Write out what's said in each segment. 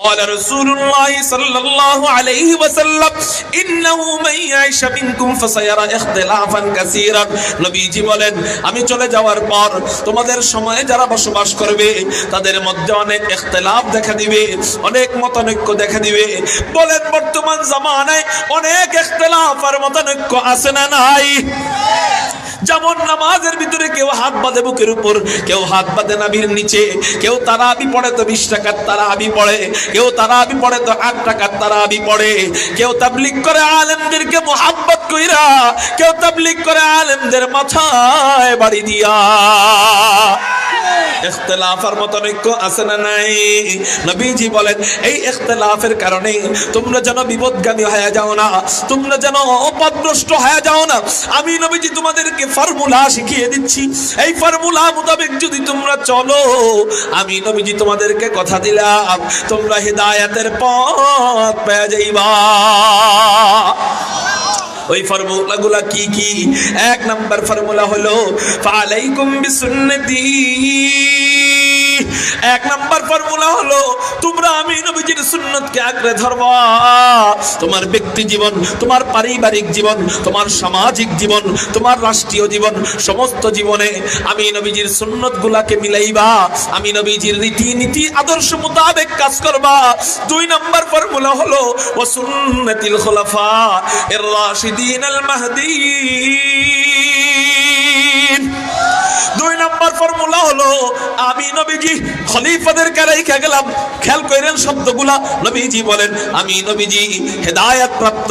قال رسول الله صلى الله عليه وسلم إنه من يعيش منكم فسيرى اختلافا كثيرا নবীজি বলেন আমি চলে যাওয়ার পর তোমাদের সময়ে যারা বসবাস করবে তাদের মধ্যে অনেক ইখতিলাফ দেখা দিবে অনেক মতানৈক্য দেখা দিবে বলেন বর্তমান জামানায় অনেক ইখতিলাফ আর মতানৈক্য আছে না নাই যেমন নামাজের ভিতরে কেউ হাত বাঁধে বুকের উপর, কেউ হাত বাঁধে নাভির নিচে, কেউ তারা আবি পড়ে তো বিশ টাকার তারা আবি পড়ে, কেউ তারা আবি পড়ে তো আট টাকার তারা আবি পড়ে, কেউ তাবলিক করে আলেমদেরকে মোহাব্বত কইরা, কেউ তাবলিক করে আলেমদের মাথায় বাড়ি দিয়া। ইখতিলাফের মতনৈক্য আছে না নাই? নবীজি বলেন, এই ইখতিলাফের কারণে তোমরা যেন বিপদগামী হয়ে যাও না, তোমরা যেন অপদভ্রষ্ট হয়ে যাও না। আমি নবীজি তোমাদেরকে ফর্মুলা শিখিয়ে দিচ্ছি। এই ফর্মুলা মোতাবেক যদি তোমরা চলো, আমি নবীজি তোমাদেরকে কথা দিলাম, তোমরা হেদায়াতের পথ পেয়ে যাইবা। ওই ফর্মুলাগুলা কি কি? এক নাম্বার ফর্মুলা হলো ফালাইকুম বিসুন্নতি। এক নাম্বার ফর্মুলা হলো, তোমরা আমি নবীজির সুন্নতকে আঁকড়ে ধরবা। তোমার ব্যক্তি জীবন, তোমার পারিবারিক জীবন, তোমার সামাজিক জীবন, তোমার রাষ্ট্রীয় জীবন, সমস্ত জীবনে আমি নবীজির সুন্নত গুলাকে মিলাইবা। আমি নবীজির রীতি নীতি আদর্শ মোতাবেক কাজ করবা। দুই নাম্বার ফর্মুলা হলো ও সুন্নতিল খোলাফা এর রাশিদিন আল মাহদিন। দুই নাম্বার ফর্মুলা হলো, আমি নবীজি খলিফাদেরকে রেখে গেলাম। খেয়াল করেন শব্দগুলা, নবীজি বলেন, আমি নবীজি হেদায়াত প্রাপ্ত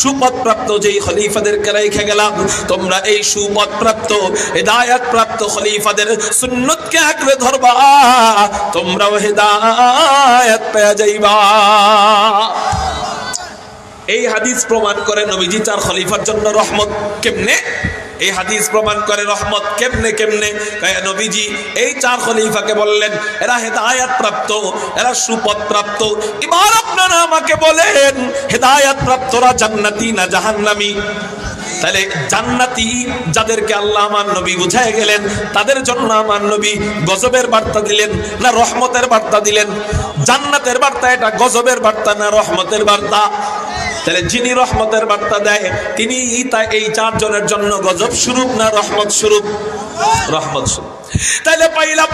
সুপথ প্রাপ্ত যেই খলিফাদেরকে রেখে গেলাম। তোমরা এই সুপথ প্রাপ্ত হেদায়াত প্রাপ্ত খলিফাদের সুন্নতকে আঁকড়ে ধরবা। তোমরাও হেদায়াত পেয়ে যাইবা। এই হাদিস প্রমাণ করে নবীজি চার খলিফার জন্য রহমত কেমনে এই হাদিস প্রমাণ করে রহমত কেমনে কেমনে? নবীজি, এই চার খলিফাকে বললেন, এরা হেদায়াত প্রাপ্ত এরা সুপথ প্রাপ্ত এবার আপনারা আমাকে বলেন হেদায়াত প্রাপ্তরা জান্নাতি না জাহান্নামী? তাহলে জান্নাতি যাদেরকে আল্লাহ আমার নবী বুঝায় গেলেন, তাদের জন্য আমার নবী গজবের বার্তা দিলেন না রহমতের বার্তা দিলেন? জান্নাতের বার্তা এটা গজবের বার্তা না রহমতের বার্তা? তাহলে যিনি রহমতের বার্তা দেয়, তিনি তা এই চারজনের জন্য গজব স্বরূপ না রহমত স্বরূপ? রহমত স্বরূপ। তাহলে পাইলাম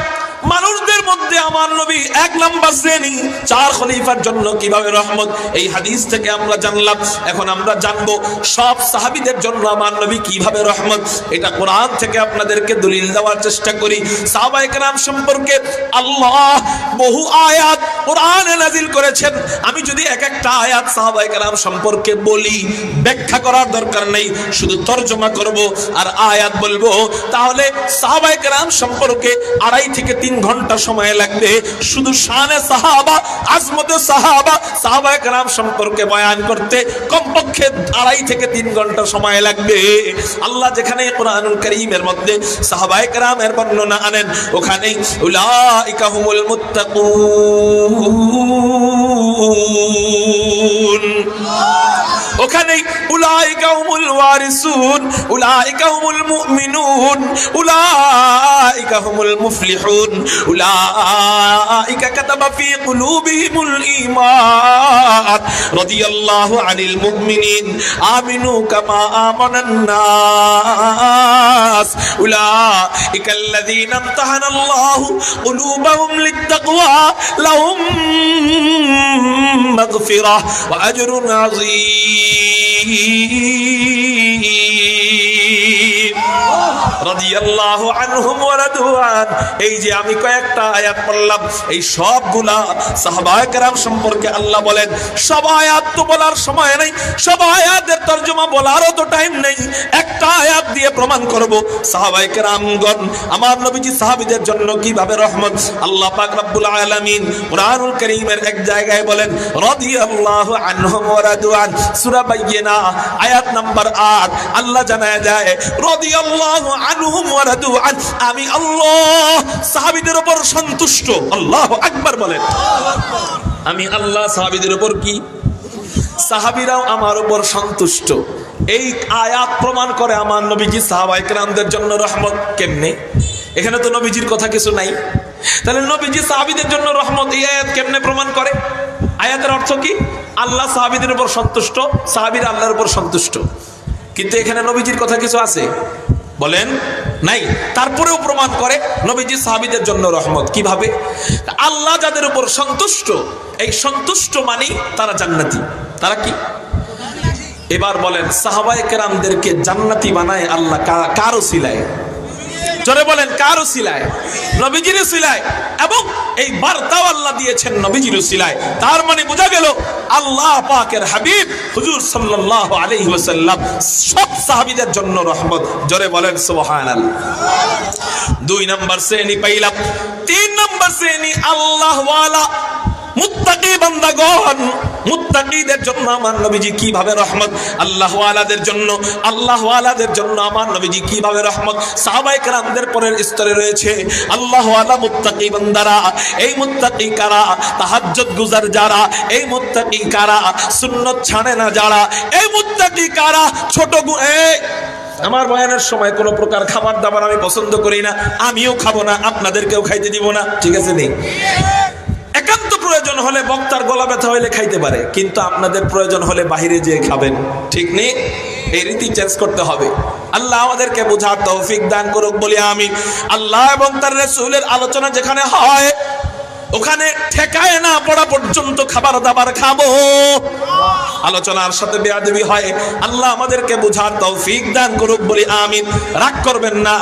মানুষদের মধ্যে আমার নবী এক নাম্বার শ্রেণি, চার খলিফার জন্য কীভাবে রহমত? এই হাদিস থেকে আমরা জানলাম, এখন আমরা জানব সব সাহাবিদের জন্য আমার নবী কীভাবে রহমত? এটা কোরআন থেকে আপনাদেরকে দলিল দেওয়ার চেষ্টা করি। সাহাবায়ে কেরাম সম্পর্কে আল্লাহ বহু আয়াত কোরআনে নাজিল করেছেন। আমি যদি এক একটা আয়াত সাহাবায়ে কেরাম সম্পর্কে বলি, ব্যাখ্যা করার দরকার নেই, শুধু তর্জমা করব আর আয়াত বলব। তাহলে সাহাবায়ে কেরাম সম্পর্কে আড়াই থেকে তিন ঘণ্টা সময় লাগবে। শুধু শানে সাহাবা, আজমতে সাহাবা, সাহাবায়ে কেরাম সম্পর্কে বয়ান করতে কমপক্ষে আড়াই থেকে তিন ঘণ্টা সময় লাগবে। আল্লাহ যেখানে কোরআনুল করিমের মধ্যে সাহাবায়ে কেরামের বর্ণনা আনেন, ওখানেই উলাইকা হুমুল মুত্তাকুন। ওখানেই উলাইকা হুমুল ওয়ারিসুন উলাইকা হুমুল মুমিনুন উলাইকা হুমুল মুফলিহুন, উলাইকা কাতাবা ফি কুলুবিহিমুল ঈমান। রাদিয়াল্লাহু আনিল মুমিনিন, আমিনু কামা আমানান اولئك الذين امتحن الله قلوبهم للتقوى لهم مغفرة وأجر عظيم. এই যে আমি কয়েকটা আয়াত পড়লাম, এই সবগুলা সাহাবায়ে সম্পর্কে আল্লাহ বলেন সব তো বলার সময় নেই সব তরজমা বলারও তো টাইম নেই। একটা আয়াত দিয়ে প্রমাণ করব সাহাবায়ে আমার নবীজি সাহাবীদের জন্য কীভাবে রহমত? আল্লাহ পাক রব্বুল আলামিন কুরআনুল কারীমের এক জায়গায় বলেন, রাদিয়াল্লাহু আনহুম ওয়া রাদওয়ান সূরা বাইয়িনা, আয়াত নাম্বার 8 আল্লাহ জানায় যায় রাদিয়াল্লাহু আনহুম ওয়া আমি আল্লাহ সাহাবীদের উপর সন্তুষ্ট। আল্লাহু আকবার বলেন। আমি আল্লাহ সাহাবীদের উপর কি? সাহাবীরাও আমার উপর সন্তুষ্ট। এই আয়াত প্রমাণ করে আমার নবীজি সাহাবায়ে কেরামদের জন্য রহমত কেমনে? এখানে তো নবীজির কথা কিছু নাই। তাহলে নবীজি সাহাবীদের জন্য রহমত এই আয়াত কেমনে প্রমাণ করে? আয়াতের অর্থ কি? আল্লাহ সাহাবিদের উপর সন্তুষ্ট, সাহাবির আল্লাহর উপর সন্তুষ্ট। কিন্তু এখানে নবীজির কথা কিছু আছে। বলেন, নাই। তারপরেও প্রমাণ করে নবীজি সাহাবিদের জন্য রহমত। কীভাবে? আল্লাহ যাদের উপর সন্তুষ্ট, এই সন্তুষ্ট মানেই তারা জান্নাতি। তারা কি? এবার বলেন, সাহাবায়ে কেরামদেরকে জান্নাতি বানায় আল্লাহ কা- কারও সিলায়? জোরে বলেন, কার সিলায়? নবীজির সিলায়। এবং এই বার্তাও আল্লাহ দিয়েছেন নবীজির সিলায়। তার মানে বোঝা গেল আল্লাহ পাকের হাবিব হুজুর সাল্লাল্লাহু আলাইহি ওয়াসাল্লাম সব সাহাবীদের জন্য রহমত। জোরে বলেন, সুবহানাল্লাহ। দুই নাম্বার শ্রেণি পাইলাম। তিন নাম্বার শ্রেণি আল্লাহ ওয়ালা মুত্তাকি বান্দাগণ মুত্তাকিদের জন্য আমার নবীজি কীভাবে রহমত? আল্লাহ ওয়ালাদের জন্য, আল্লাহ ওয়ালাদের জন্য আমার নবীজি কীভাবে রহমত? সাহাবায়ে কেরামদের পরের স্তরে রয়েছে, আল্লাহ ওয়ালা মুত্তাকি বান্দারা, এই মুত্তাকি কারা? তাহাজ্জুদ গুজার যারা, এই মুত্তাকি কারা? সুন্নত ছাড়ে না যারা, এই মুত্তাকি কারা? ছোট এই আমার বয়ানের সময় কোনো প্রকার খাবার দাবার আমি পছন্দ করি না, আমিও খাব না, আপনাদেরকেও খাইতে দিব না, ঠিক আছে নেই? প্রয়োজন হলে বক্তার গলা ব্যথা হইলে খাইতে পারে, কিন্তু আপনাদের প্রয়োজন হলে বাহিরে যেয়ে খাবেন, ঠিক নেই এই রীতি চেঞ্জ করতে হবে। আল্লাহ আমাদেরকে বোঝার তৌফিক দান করুক, বলি আমি আল্লাহ এবং তার রসুলের আলোচনা যেখানে হয় ওখানে ঠেকায় না, পড়া পর্যন্ত খাবার দাবার খাব। আলোচনার সাথে বেয়াদবি হয়। আল্লাহ আমাদেরকে বোঝার তৌফিক দান করুক বলি আমিন। রাগ করবেন না।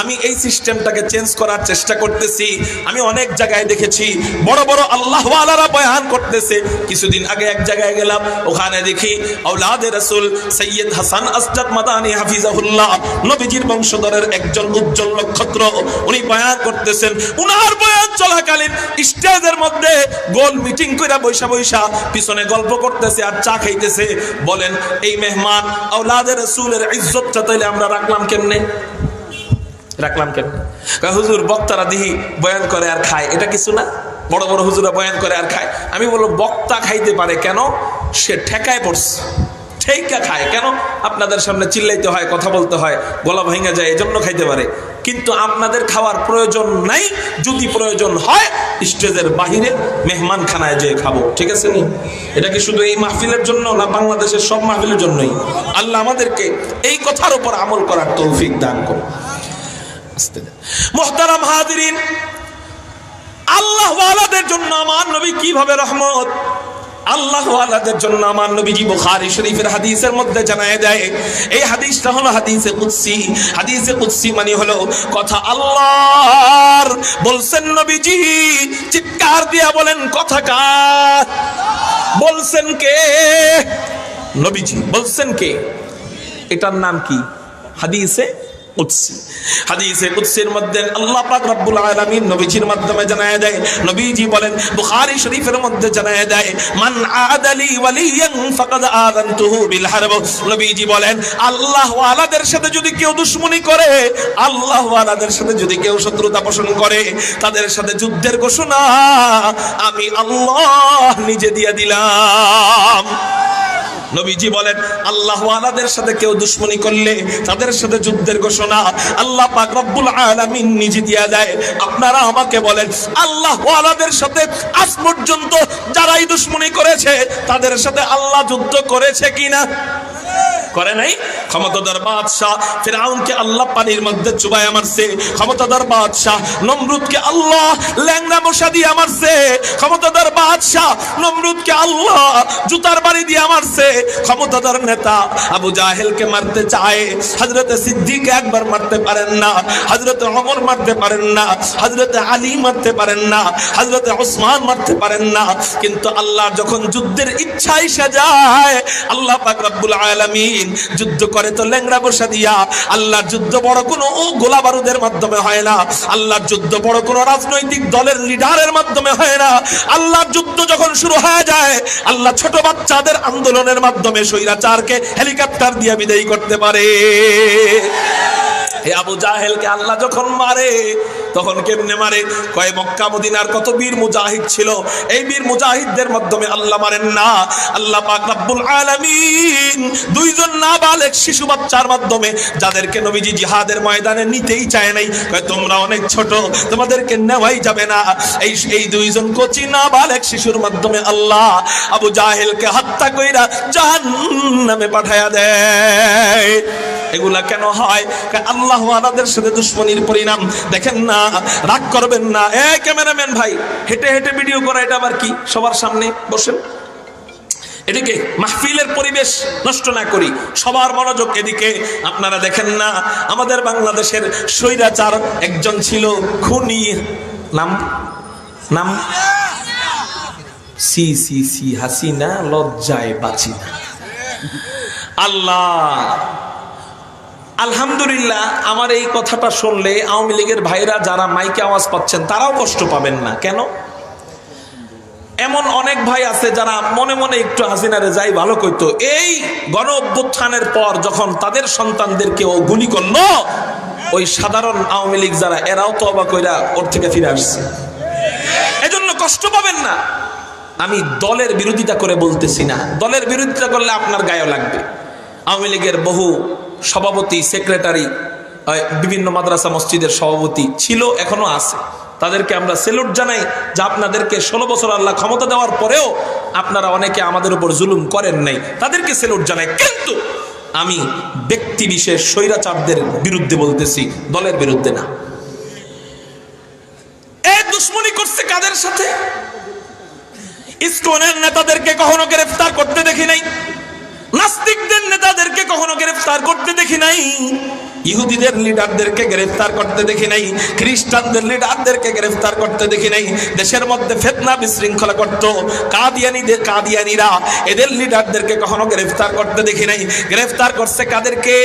আমি এই সিস্টেমটাকে চেঞ্জ করার চেষ্টা করতেছি। আমি অনেক জায়গায় দেখেছি, বড় বড় আল্লাহ ওয়ালারা বয়ান করতেছে। কিছুদিন আগে এক জায়গায় গেলাম, ওখানে দেখি আওলাদে রাসূল সৈয়দ হাসান আসজাদ মাদানী হাফিজাহুল্লাহ, নবীজির বংশধরের একজন উজ্জ্বল নক্ষত্র। উনি বয়ান করতেছেন, উনার বয়ান চলাকালীন স্টেজের মধ্যে গোল মিটিং কইরা বৈশা বৈশা পিছনে গল্প করতেছে আর চা খাইতেছে। বলেন, এই মেহমান, আওলাদের রাসূলের ইজ্জতটা তাইলে আমরা রাখলাম কেমনে? রাখলাম কেন হুজুর, বক্তারা দিহি বয়ান করে আর খায়। এটা কিছু না? বড় বড় হুজুরা বয়ান করে আর খায়। আমি বলব বক্তা খাইতে পারে কেন? সে ঠেকায় পড়ছে। ঠেকা খায় কেন? আপনাদের সামনে চিল্লাইতে হয়, কথা বলতে হয়, গলা ভেঙে যায়, এজন্য খাইতে পারে। কিন্তু আপনাদের খাওয়ার প্রয়োজন নাই, যদি প্রয়োজন হয়, স্টেজের বাহিরে মেহমান খানায় যেয়ে খাব। ঠিক আছে নি? এটা কি শুধু এই মাহফিলের জন্য না, বাংলাদেশের সব মাহফিলের জন্যই? আল্লাহ আমাদেরকে এই কথার উপর আমল করার তৌফিক দান আসতে মোহতারাম হাজিরিন আল্লাহ জন্য আমার নবী কীভাবে রহমত আল্লাহ ওয়ালাদের জন্য আমার নবীজি বুখারী শরীফের হাদিসের মধ্যে জানায় দেয়, এই হাদিসটা হলো হাদিসে কুদসি। হাদিসে কুদসি মানে হলো কথা আল্লাহর। বলছেন নবীজি, চিৎকার দিয়া বলেন, কথা কার? বলছেন কে? নবীজি, বলছেন কে? এটার নাম কি? হাদিসে নবীজি বলেন শরীফের মধ্যে মান নবীজি বলেন, আল্লাহ সাথে যদি কেউ দুশমনি করে, আল্লাহ ওয়ালাদের সাথে যদি কেউ শত্রুতা পোষণ করে, তাদের সাথে যুদ্ধের ঘোষণা আমি আল্লাহ নিজে দিয়ে দিলাম। নবীজি বলেন, আল্লাহ আলাদের সাথে কেউ দুশ্মনী করলে তাদের সাথে যুদ্ধের ঘোষণা আল্লাহ পাক রব্বুল আলামিন নিজে দিয়া দেয়। আপনারা আমাকে বলেন, আল্লাহ আলাদের সাথে আজ পর্যন্ত যারাই দুশ্মনী করেছে, তাদের সাথে আল্লাহ যুদ্ধ করেছে কিনা? করে নাই? ক্ষমতাদার বাদশাহ ফেরাউনকে আল্লাহ পানির মধ্যে চুবায় মারছে। ক্ষমতাদার বাদশাহ নমরুদকে আল্লাহ ল্যাংরা মশা দিয়ে মারছে। ক্ষমতাদার বাদশাহ নমরুদকে আল্লাহ জুতার বাড়ি দিয়ে মারছে। ক্ষমতাদার নেতা আবু জাহেলকে মারতে চায়। হজরতে সিদ্দিক একবার মারতে পারেন না। হজরতে অমর মারতে পারেন না। হজরতে আলী মারতে পারেন না। হজরতে ওসমান মারতে পারেন না। কিন্তু আল্লাহ যখন যুদ্ধের ইচ্ছা এসে যায় আল্লাহ পাক রব্বুল আলামিন যুদ্ধ করে তো ল্যাংড়া বসা দিয়া। আল্লাহর যুদ্ধ বড় কোনো গোলা বারুদের মাধ্যমে হয় না। আল্লাহর যুদ্ধ বড় কোনো রাজনৈতিক দলের লিডারের মাধ্যমে হয় না। আল্লাহর যুদ্ধ যখন শুরু হয়ে যায়, আল্লাহ ছোট বাচ্চাদের আন্দোলনের মাধ্যমে স্বৈরাচারকে হেলিকপ্টার দিয়ে বিদায়ী করতে পারে। যাদেরকে নবীজি জিহাদের ময়দানে নিতেই চায় নাই, কয়, তোমরা অনেক ছোট, তোমাদেরকে নেওয়াই যাবে না। এই এই দুইজন কচি নাবালেগ শিশুর মাধ্যমে আল্লাহ আবু জাহেলকে হত্যা কইরা জাহান্নামে পাঠায়া দেয়। এগুলা কেন হয়? আল্লাহ আমাদের সাথে দুশ্মনির পরিণাম। দেখেন না, রাগ করবেন না। এ ক্যামেরাম্যান ভাই, হেঁটে হেঁটে ভিডিও করা, এটা আবার কি? সবার সামনে বসেন। এদিকে মাহফিলের পরিবেশ নষ্ট না করি, সবার মনোযোগ এদিকে। আপনারা দেখেন না, আমাদের বাংলাদেশের স্বৈরাচার একজন ছিল খুনি নাম? নাম? সি সি সি, হাসিনা, লজ্জায় বাঁচি না। আল্লাহ! আলহামদুলিল্লাহ, আমার এই কথাটা শুনলে আওয়ামী লীগের ভাইরা যারা মাইকে আওয়াজ পাচ্ছেন, তারাও কষ্ট পাবেন না। কেন? এমন অনেক ভাই আছে যারা মনে মনে একটু হাসিনারে যাই ভালো কইতো। এই গণ অভ্যুত্থানের পর যখন তাদের সন্তানদেরকে ও গুলি করল, ওই সাধারণ আওয়ামী লীগ যারা, এরাও তো অবাক কইরা ওর থেকে ফিরে আসছে। এজন্য কষ্ট পাবেন না। আমি দলের বিরোধিতা করে বলতেছি না। দলের বিরোধিতা করলে আপনার গায়ে লাগবে। আওয়ামী লীগের বহু সভাপতি সেক্রেটারি বিভিন্ন মাদ্রাসা মসজিদের সভাপতি ছিল, এখনও আছে। তাদেরকে আমরা সেলুট জানাই যে আপনাদেরকে ষোলো বছর আল্লাহ ক্ষমতা দেওয়ার পরেও আপনারা অনেকে আমাদের উপর জুলুম করেন নাই। তাদেরকে সেলুট জানাই। কিন্তু আমি ব্যক্তি বিশেষ স্বৈরাচারদের বিরুদ্ধে বলতেছি, দলের বিরুদ্ধে না। এ করছে কাদের সাথে? ইসকনের নেতাদেরকে কখনো গ্রেফতার করতে দেখি নাই। নাস্তিকদের নেতাদেরকে কখনো গ্রেফতার করতে দেখি নাই। ইহুদিদের লিডারদেরকে গ্রেফতার করতে দেখি নাই, খ্রিস্টানদের লিডারদেরকে গ্রেফতার করতে দেখি নাই, দেশের মধ্যে ফেতনা বিশৃঙ্খলা করত, কাদিয়ানিদের, কাদিয়ানিরা এদের লিডারদেরকে কখনো গ্রেফতার করতে দেখি নাই। গ্রেফতার করছে কাদেরকে?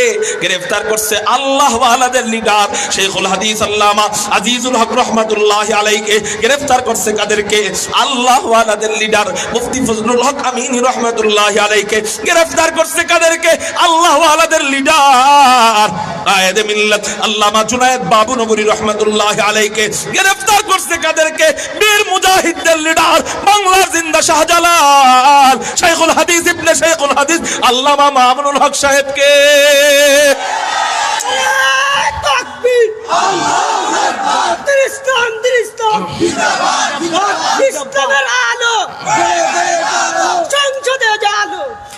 গ্রেফতার করছে আল্লাহ ওয়ালাদের লিডার শেখুল হাদিস আল্লামা আজিজুল হক রহমাতুল্লাহ আলাইকে গ্রেফতার করছে কাদেরকে? আল্লাহ ওয়ালাদের লিডার মুফতি ফজলুল হক আমিন রহমাতুল্লাহ আলাইকে গ্রেফতার করছে কাদেরকে? আল্লাহ ওয়ালাদের লিডার কায়েদে মিল্লাত, আল্লামা জুনায়েদ বাবু নগরী রহমাতুল্লাহ আলাইকে গ্রেফতার করছে কাদেরকে? বীর মুজাহিদদের লিডার, বাংলার জিন্দা শাহজালাল। শাইখুল হাদিস ইবনে শাইখুল হাদিস, আল্লামা মামুনুল হক সাহেবকে। তাকবীর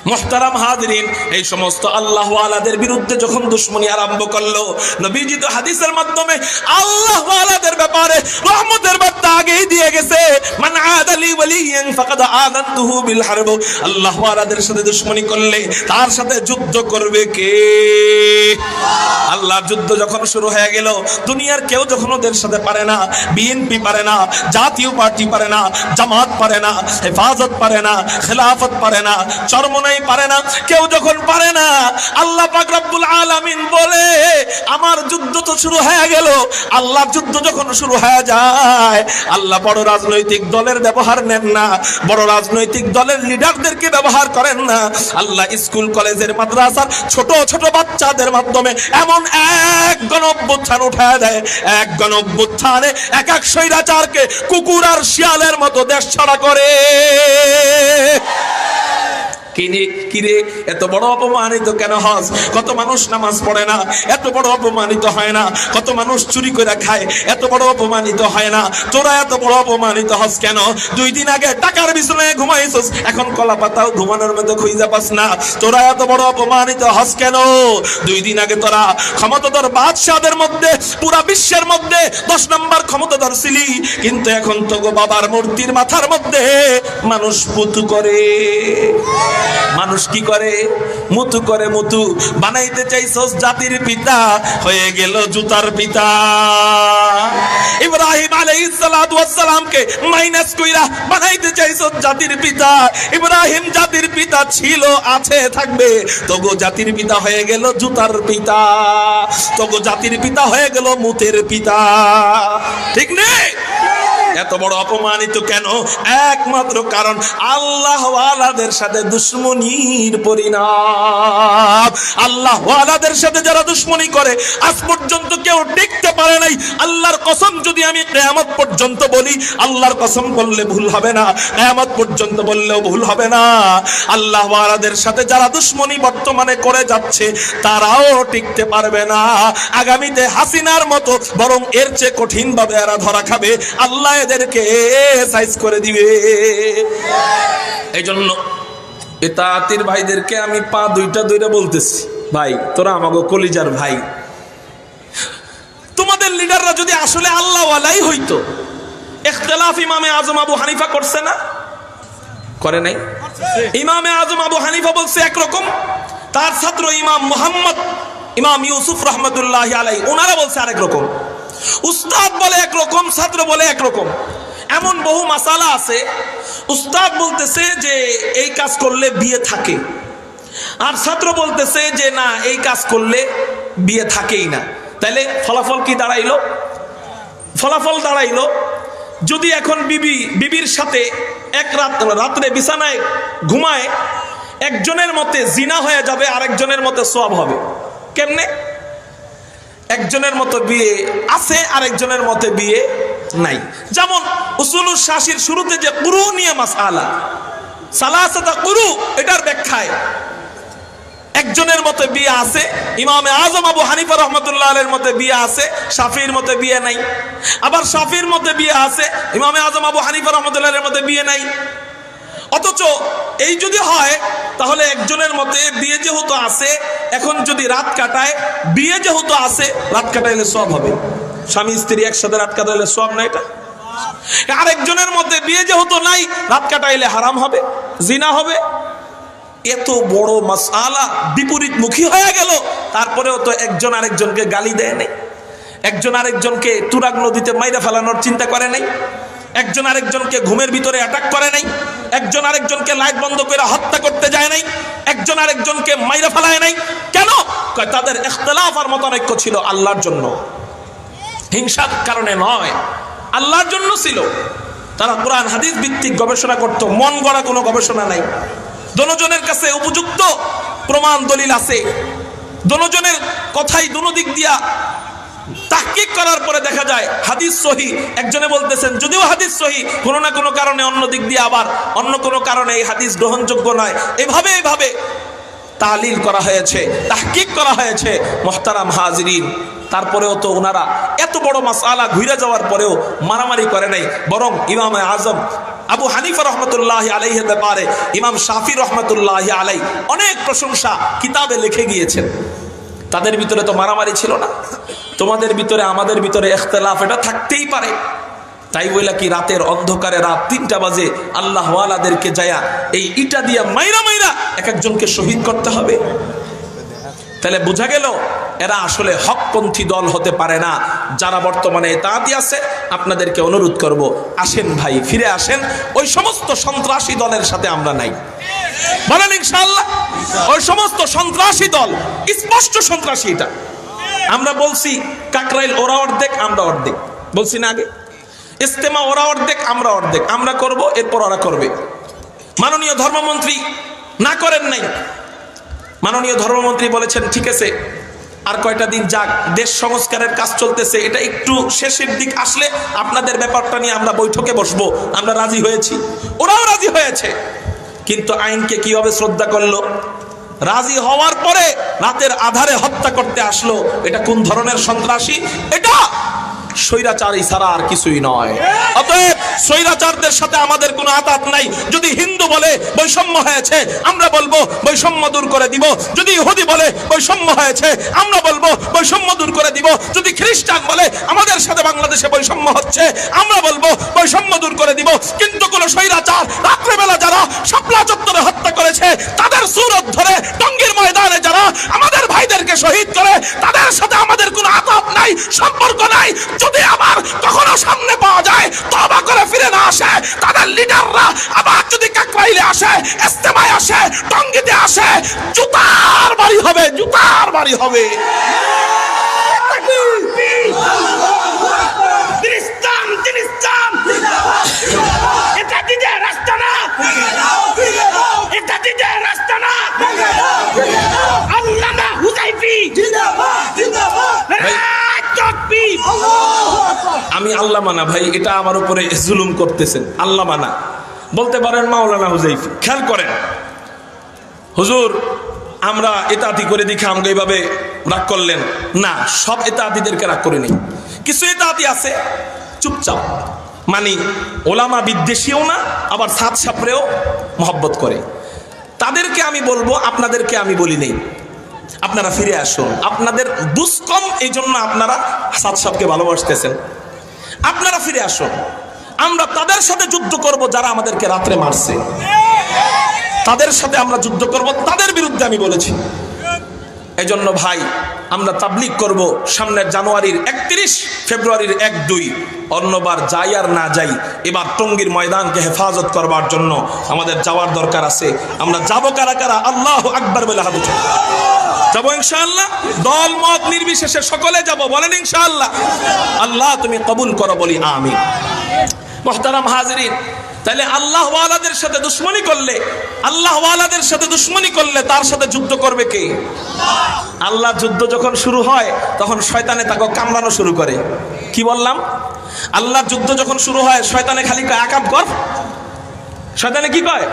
মোহতারাম হাজরিন, এই সমস্ত আল্লাহ আলাদের বিরুদ্ধে যখন দুশ্মনী আরম্ভ করল নবীজিত হাদিসের মাধ্যমে আল্লাহ আলাদের ব্যাপারে, রহমতের বার্তা আগেই দিয়ে গেছে। মান আদালি ওয়ালিয়ান ফাকাদ আযানতুহু বিল হারব। আল্লাহ আলাদের সাথে দুশ্মনী করলে তার সাথে যুদ্ধ করবে কে? আল্লাহর যুদ্ধ যখন শুরু হয়ে গেল, দুনিয়ার কেউ যখন ওদের সাথে পারে না, বিএনপি পারে না, জাতীয় পার্টি পারে না, জামাত পারে না, হেফাজত পারে না, খেলাফত পারে না, চরমনাই পারে না, কেউ যখন পারে না, আল্লাহ পাক রব্বুল আলামিন বলে, আমার যুদ্ধ তো শুরু হয়ে গেল। আল্লাহর যুদ্ধ যখন শুরু হয়ে যায় আল্লাহ বড় রাজনৈতিক দলের ব্যবহার নেন না, বড় রাজনৈতিক দলের লিডারদেরকে ব্যবহার করেন না। আল্লাহ স্কুল, কলেজের মাদ্রাসার ছোট ছোট বাচ্চাদের মাধ্যমে এমন এক গণ অভ্যুত্থান উঠায় দেয়। এক গণ অভ্যুত্থানে এক এক স্বৈরাচারকে কুকুর আর শিয়ালের মতো দেশ ছাড়া করে। কিরে কিরে, এত বড় অপমানিত কেন হস? কত মানুষ নামাজ পড়ে না? এত বড় অপমানিত হয় না? কত মানুষ চুরি করে খায়? এত বড় অপমানিত হয় না? তোরা এত বড় অপমানিত হস কেন? দুই দিন আগে টাকার বিছানায় ঘুমাইছস, এখন কলা পাতাও ঘুমানোর মধ্যে খুঁজে পাস না। তোরা এত বড় অপমানিত হস কেন? দুই দিন আগে তোরা ক্ষমতাধর বাদশাদের মধ্যে, পুরা বিশ্বের মধ্যে দশ নম্বর ক্ষমতাধর ছিলি। কিন্তু এখন তো গো বাবার মূর্তির মাথার মধ্যে মানুষ পুতু করে। মানুষ কি করে? মুতু করে মুতু। বানাইতে চাইছস জাতির পিতা, হয়ে গেল জুতার পিতা। ইব্রাহিম আলাইহিস সালাতু ওয়াস সালামকে মাইনাস কইরা বানাইতে চাইছস জাতির পিতা। ইব্রাহিম জাতির পিতা ছিল, আছে, থাকবে। তগো জাতির পিতা হয়ে গেল জুতার পিতা। তগো জাতির পিতা হয়ে গেল মুতের পিতা। ঠিক নেই? এত বড় অপমানিত কেন? একমাত্র কারণ আল্লাহ ওয়ালাদের সাথে দুশ্মনির পরিণাম। আল্লাহ ওয়ালাদের সাথে যারা দুশ্মনী করে, আজ পর্যন্ত কেউ টিকতে পারে নাই। আল্লাহর কসম যদি আমি কেয়ামত পর্যন্ত বলি, আল্লাহর কসম বললে ভুল হবে না, কেয়ামত পর্যন্ত বললেও ভুল হবে না। আল্লাহ ওয়ালাদের সাথে যারা দুশ্মনী বর্তমানে করে যাচ্ছে, তারাও টিকতে পারবে না। আগামীতে হাসিনার মতো, বরং এর চেয়ে কঠিন ভাবে এরা ধরা খাবে। আল্লাহ এদেরকে সাইজ করে দিবে। এই জন্য এতাতির ভাইদেরকে আমি পা দুইটা দুইটা বলতেছি। ভাই, তোরা আমাকে কলিজার ভাই। তোমাদের লিডাররা যদি আসলে আল্লাহওয়ালাই হইতো ইখতিলাফ ইমামে আজম আবু হানিফা করছে না? করে নাই? ইমামে আজম আবু হানিফা বলছে একরকম, তার ছাত্র ইমাম মুহাম্মদ, ইমাম ইউসুফ রহমতুল্লাহ আলাই ওনারা বলছে আরেক রকম। উস্তাদ বলে একরকম, ছাত্র বলে একরকম। এমন বহু মাসালা আছে। উস্তাদ বলতেছে যে, এই কাজ করলে বিয়ে থাকে। আর ছাত্র বলতেছে যে, না, এই কাজ করলে বিয়ে থাকেই না। তাইলে ফলাফল কি দাঁড়াইলো? ফলাফল দাঁড়াইলো, যদি এখন বিবি, বিবির সাথে এক রাত, রাত্রে বিছানায় ঘুমায়, একজনের মতে জিনা হয়ে যাবে, আরেকজনের মতে সব হবে। কেমনে? একজনের মতো বিয়ে আছে, আরেকজনের মতে বিয়ে নাই। যেমন শাসির শুরুতে যে কুরু নিয়ে মাসালা সালাসাতা কুরু, এটার ব্যাখ্যায় একজনের মতে বিয়ে আছে, ইমামে আজম আবু হানিফা রহমতুল্লাহ আলের মতে বিয়ে আছে, শাফির মতে বিয়ে নাই। আবার শাফির মতে বিয়ে আছে, ইমামে আজম আবু হানিফা রহমতুল্লাহ মতে বিয়ে নাই। অথচ এই যদি হয়, তাহলে একজনের মতে বিয়ে যেহেতু আছে, এখন যদি রাত কাটায়, বিয়ে যেহেতু আছে, রাত কাটাইলে সব হবে। স্বামী, স্ত্রী একসাথে রাত কাটাইলে সব না এটা? আরেকজনের মধ্যে বিয়ে যেহেতু নাই, রাত কাটাইলে হারাম হবে, জিনা হবে। এত বড় মাসালা বিপরীত মুখী হয়ে গেল, তারপরেও তো একজন আরেকজনকে গালি দেয় নাই। একজন আরেকজনকে তুরাগ নদীতে মাইরা ফেলানোর চিন্তা করে নাই। একজন আরেকজনকে ঘুমের ভিতরে অ্যাটাক করে নাই। একজন আরেকজনকে লাইট বন্ধ করে হত্যা করতে যায় নাই, একজন আরেকজনকে মাইরা ফেলায় নাই। কেন? তাদের ইখতলাফ আর মতানৈক্য ছিল আল্লাহর জন্য। হিংসার কারণে নয়, আল্লাহর জন্য ছিল। তারা কোরআন, হাদিস ভিত্তিক গবেষণা করত, মন গড়া কোনো গবেষণা নাই। দনজনের কাছে উপযুক্ত প্রমাণ, দলিল আছে। দনজনের কথাই দুনো দিক দিয়া তাহকিক করার পরে দেখা যায় হাদিস সহি। একজনে বলতেছেন, যদিও হাদিস সহি, কোনো না কোনো কারণে অন্য দিক দিয়ে আবার অন্য কোনো কারণে এই হাদিস গ্রহণযোগ্য নয়। এভাবে এভাবে তালিল করা হয়েছে, তাহকিক করা হয়েছে মোহতারাম হাজরিন। তারপরেও তো ওনারা এত বড় মাসালা ঘুরে যাওয়ার পরেও মারামারি করে নাই, বরং ইমাম আজম, আবু হানিফা রহমতুল্লাহ আলাইহের ব্যাপারে, ইমাম শাফি রহমতুল্লাহ আলাই অনেক প্রশংসা কিতাবে লিখে গিয়েছেন। তাদের ভিতরে তো মারামারি ছিল না। তোমাদের ভিতরে, আমাদের ভিতরে এখতলাফ এটা থাকতেই পারে। তাই বইলা কি রাতের অন্ধকারে রাত তিনটা বাজে আল্লাহ ওয়ালাদেরকে যায়া এই ইটা দিয়া মাইরা মাইরা এক একজনকে শহীদ করতে হবে। তাহলে বোঝা গেল, এরা আসলে হকপন্থী দল হতে পারে না। যারা বর্তমানে তাঁতি আছে, আপনাদেরকে অনুরোধ করব, আসেন ভাই, ফিরে আসেন। ওই সমস্ত সন্ত্রাসী দলের সাথে আমরা নাই। বলেন ইনশাল্লাহ ওই সমস্ত সন্ত্রাসী দল, স্পষ্ট সন্ত্রাসী এটা। আমরা বলছি, কাকরাইল ওরা অর্ধেক, আমরা অর্ধেক। বলছি না আগে। ইস্তেমা ওরা অর্ধেক, আমরা অর্ধেক। আমরা করব, এরপর ওরা করবে। মাননীয় ধর্মমন্ত্রী না করেন নাই। মাননীয় ধর্মমন্ত্রী বলেছেন, ঠিক আছে, আর কয়টা দিন যাক, দেশ সংস্কারের কাজ চলতেছে। এটা একটু শেষের দিক আসলে আপনাদের ব্যাপারটা নিয়ে আমরা বৈঠকে বসবো। আমরা রাজি হয়েছি। ওরাও রাজি হয়েছে। কিন্তু আইনকে কীভাবে শ্রদ্ধা করল? রাজি হওয়ার পরে রাতের আধারে হত্যা করতে আসলো। এটা কোন ধরনের সন্ত্রাসী? এটা স্বৈরাচারী ছাড়া আর কিছুই নয়। অতএব স্বৈরাচারদের সাথে আমাদের কোনো আতাত নাই। যদি হিন্দু বলে বৈষম্য হয়েছে, আমরা বলব বৈষম্য দূর করে দিব। যদি ইহুদি বলে বৈষম্য হয়েছে, আমরা বলব বৈষম্য দূর করে দিব। যদি খ্রিস্টান বলে আমাদের সাথে বাংলাদেশে বৈষম্য হচ্ছে, আমরা বলব বৈষম্য দূর করে দিব। কিন্তু কোন স্বৈরাচার রাত্রেবেলা যারা শাপলা চত্বরে হত্যা করেছে, তাদের সুরত ধরে টঙ্গীর ময়দানে যারা আমাদের ভাইদেরকে শহীদ করে, তাদের সাথে আমাদের কোনো আতাত নাই, সম্পর্ক নাই। যদি আবার কখনো সামনে পাওয়া যায় তবা করে ফিরে না আসে, তাদের লিডাররা আবার যদি কাকরাইলে আসে ইস্তেমায় আসে, টঙ্গিতে আসে, জুতার বাড়ি হবে, জুতার বাড়ি হবে দিন ইসলাম দিন ইসলাম আমি আল্লাহ মানা, ভাই, এটা আমার উপরে জুলুম করতেছেন। আল্লাহ মানা। বলতে পারেন মাওলানা হুজাইফ খেয়াল করেন। হুজুর, আমরা এতাতি করে দেখে আমাকে এইভাবে রাগ করলেন। না, সব এতাতিদেরকে রাগ করে নেই কিছু এতাতি আছে, চুপচাপ। মানে ওলামা বিদ্বেষীও না, আবার সাত সাপড়েও মহব্বত করে। তাদেরকে আমি বলব, আপনাদেরকে আমি বলি নেই। আপনারা ফিরে আসুন। আপনাদের বুঝ কম এই জন্য আপনারা সাত সাপকে ভালোবাসতেছেন। আপনারা ফিরে আসো। আমরা তাদের সাথে যুদ্ধ করব যারা আমাদেরকে রাত্রে মারছে। তাদের সাথে আমরা যুদ্ধ করব, তাদের বিরুদ্ধে আমি বলেছি। এজন্য ভাই আমরা তাবলিক করব সামনের জানুয়ারির একত্রিশ, ফেব্রুয়ারির এক দুই। অন্যবার যাই আর না যাই, এবার টঙ্গীর ময়দানকে হেফাজত করবার জন্য আমাদের যাওয়ার দরকার আছে। আমরা যাব কারা কারা? আল্লাহ আকবার বলে হাত উঠাই। যাব ইনশাআল্লাহ? দল, মত, নির্বিশেষে সকলে যাব, বলেন ইনশাআল্লাহ। আল্লাহ তুমি কবুল করো বলি আমি হাজরিন তাহলে আল্লাহ ওয়ালাদের সাথে দুশ্মনী করলে আল্লাহ ওয়ালাদের সাথে দুশ্মনী করলে তার সাথে যুদ্ধ করবে কে? আল্লাহ যুদ্ধ যখন শুরু হয়, তখন শয়তানে তাকে কামড়ানো শুরু করে। কি বললাম? আল্লাহ যুদ্ধ যখন শুরু হয়, শয়তানে খালি আকাম কর শয়তানে কি কয়?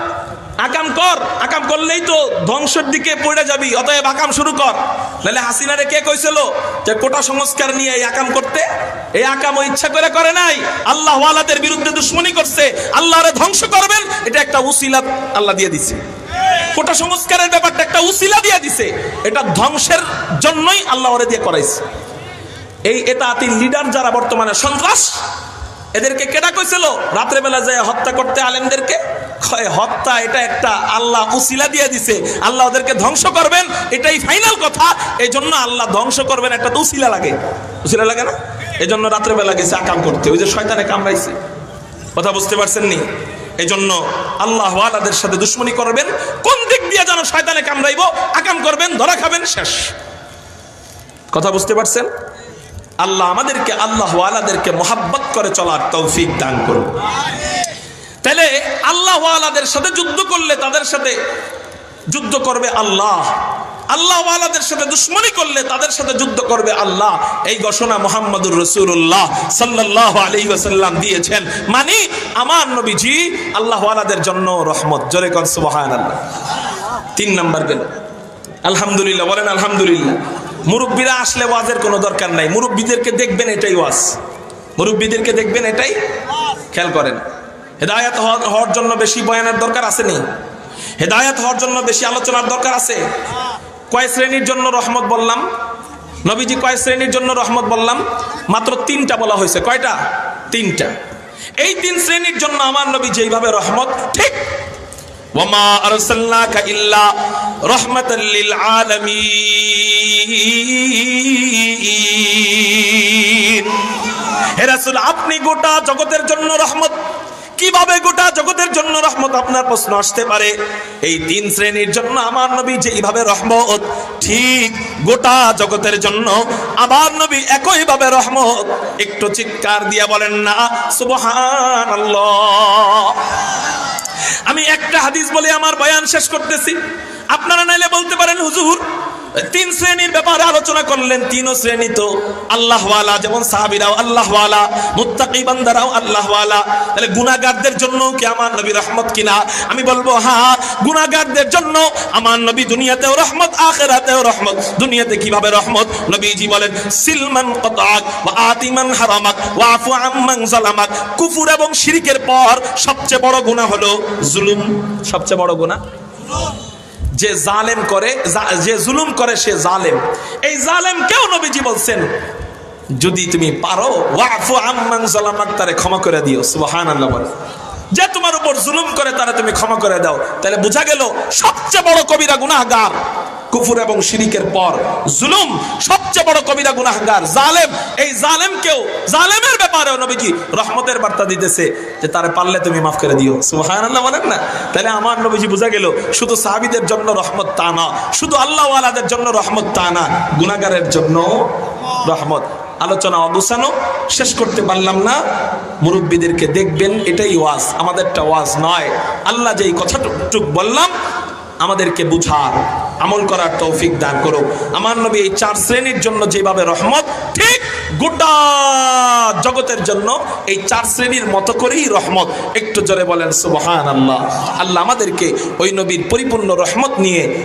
আকাম কর, আকাম করলেই তো ধ্বংসের দিকে পড়ে যাবি, অতএব আকাম শুরু কর। নাহলে হাসিনারে কে কইছিল যে কোটা সংস্কার নিয়ে এই আকাম করতে? এই আকাম ও ইচ্ছা করে করে নাই। আল্লাহ ওয়ালাদের বিরুদ্ধে দুশ্মনী করছে, আল্লাহরে ধ্বংস করবেন, এটা একটা উসিলা আল্লাহ দিয়ে দিছে। কোটা সংস্কারের ব্যাপারটা একটা উসিলা দিয়ে দিছে, এটা ধ্বংসের জন্যই আল্লাহ ওরে দিয়ে করাইছে। এই এটা লিডার যারা বর্তমানে সন্ত্রাস এদেরকে কেডা কইছিল? রাত্রে বেলা যায় হত্যা করতে আলেমদেরকে? হত্যা এটা একটা আল্লাহ উসিলা দিয়ে দিছে। আল্লাহ ওদেরকে ধ্বংস করবেন, এটাই ফাইনাল কথা। এই জন্য আল্লাহ ধ্বংস করবেন, একটা তো উসিলা লাগে। উসিলা লাগে না? এই জন্য রাত্রে বেলা গেছে আকাম করতে। ওই যে শয়তানে কামড়াইছে। কথা বুঝতে পারছেন নি এই জন্য আল্লাহ ওয়ালাদের সাথে দুশ্মনী করবেন। কোন দিক দিয়ে যেন শয়তানে কামড়াইবো, আকাম করবেন, ধরা খাবেন, শেষ। কথা বুঝতে পারছেন? আল্লাহ আমাদেরকে, আল্লাহ ওয়ালাদেরকে মোহাব্বত করে চলার তৌফিক দান করুন। তাহলে আল্লাহ ওয়ালাদের সাথে যুদ্ধ করলে তাদের সাথে যুদ্ধ করবে আল্লাহ। আল্লাহ ওয়ালাদের সাথে দুশ্মনী করলে তাদের সাথে যুদ্ধ করবে আল্লাহ। এই ঘোষণা মোহাম্মদুর রসুল্লাহ সাল্লাহ আলী ওয়াসাল্লাম দিয়েছেন। মানে আমার নবীজি আল্লাহ ওয়ালাদের জন্য রহমত। জোরে কর আল্লাহ তিন নম্বর গেল আলহামদুলিল্লাহ, বলেন আলহামদুলিল্লাহ। মুরব্বীরা আসলে ওয়াজের কোনো দরকার নাই। মুরব্বীদেরকে দেখবেন এটাই ওয়াজ। মুরব্বীদেরকে দেখবেন এটাই খেয়াল করেন। হেদায়াত হওয়ার- জন্য বেশি বয়ানের দরকার আছে নি হেদায়াত হওয়ার জন্য বেশি আলোচনার দরকার আছে। কয় শ্রেণির জন্য রহমত বললাম? নবীজি কয় শ্রেণির জন্য রহমত বললাম? মাত্র তিনটা বলা হয়েছে। কয়টা? তিনটা। এই তিন শ্রেণির জন্য আমার নবী যেইভাবে রহমত, ঠিক ওয়ামা আরসালনাকা ইল্লা রাহমাতাল লিল আলামিন আপনি গোটা জগতের জন্য রহমত। কীভাবে গোটা জগতের জন্য রহমত? আপনার প্রশ্ন আসতে পারে। এই তিন শ্রেণির জন্য আমার নবী যেইভাবে রহমত, ঠিক গোটা জগতের জন্য আমার নবী একইভাবে রহমত। একটু চিৎকার দিয়ে বলেন না, সুবহানাল্লাহ। আমি একটা হাদিস বলে আমার বয়ান শেষ করতেছি। আপনারা নাইলে বলতে পারেন হুজুর তিন শ্রেণির ব্যাপারে আলোচনা করলেন, তিনও শ্রেণি তো আল্লাহওয়ালা যেমন সাহাবিরাও আল্লাহওয়ালা মুত্তাকি বান্দারাও আল্লাহওয়ালা তাহলে গুনাহগারদের জন্য কি আমার নবী রহমত কিনা? আমি বলব হ্যাঁ গুনাহগারদের জন্য আমার নবী দুনিয়াতেও রহমত, আখিরাতেও রহমত। দুনিয়াতে কীভাবে রহমত? নবীজি বলেন, সিলমান কতাক ওয়া আতিমান হারামাক ওয়া আফু আম্মান জালামাক। কুফর এবং শিরকের পর সবচেয়ে বড় গুনাহ হলো জুলুম। সবচেয়ে বড় গুনাহ? যে জালেম করে যে জুলুম করে সে জালেম। এই জালেম কেউ নবীজি বলছেন, যদি তুমি পারো, ওয়াফু আম্মান জালামাক, তারে ক্ষমা করে দিও। সুবহানাল্লাহ বলে। যে তোমার উপর জুলুম করে, তারা তুমি ক্ষমা করে দাও। তাহলে বোঝা গেল, সবচেয়ে বড় কবিরা গুনাহগার কুফুর এবং শিরিকের পর জুলুম সবচেয়ে বড় কবিরা গুনাহগার, জালেম। এই জালেম জালেমকেও, জালেমের ব্যাপারে নবীজি রহমতের বার্তা দিতেছে যে তারে পারলে তুমি মাফ করে দিও। সুবহানাল্লাহ বলেন না? তাহলে আমার নবীজি বোঝা গেল, শুধু সাহাবীদের জন্য রহমত তা না, শুধু আল্লাহ ওয়ালাদের জন্য রহমত তা না, গুনাহগারের জন্য রহমত। আলোচনা অবসানো শেষ করতে পারলাম না। মুরব্বীদেরকে দেখবেন, এটাই ওয়াজ, আমাদেরটা ওয়াজ নয়। আল্লাহ যে যেই কথাটুক বললাম, আমাদেরকে বুঝার আমল করার তৌফিক দান করুক। আমার নবী এই চার শ্রেণির জন্য যেভাবে রহমত, ঠিক গোটা জগতের জন্য এই চার শ্রেণির মতো করেই রহমত। একটু জোরে বলেন সুবহান আল্লাহ আল্লাহ আমাদেরকে ওই নবীর পরিপূর্ণ রহমত নিয়ে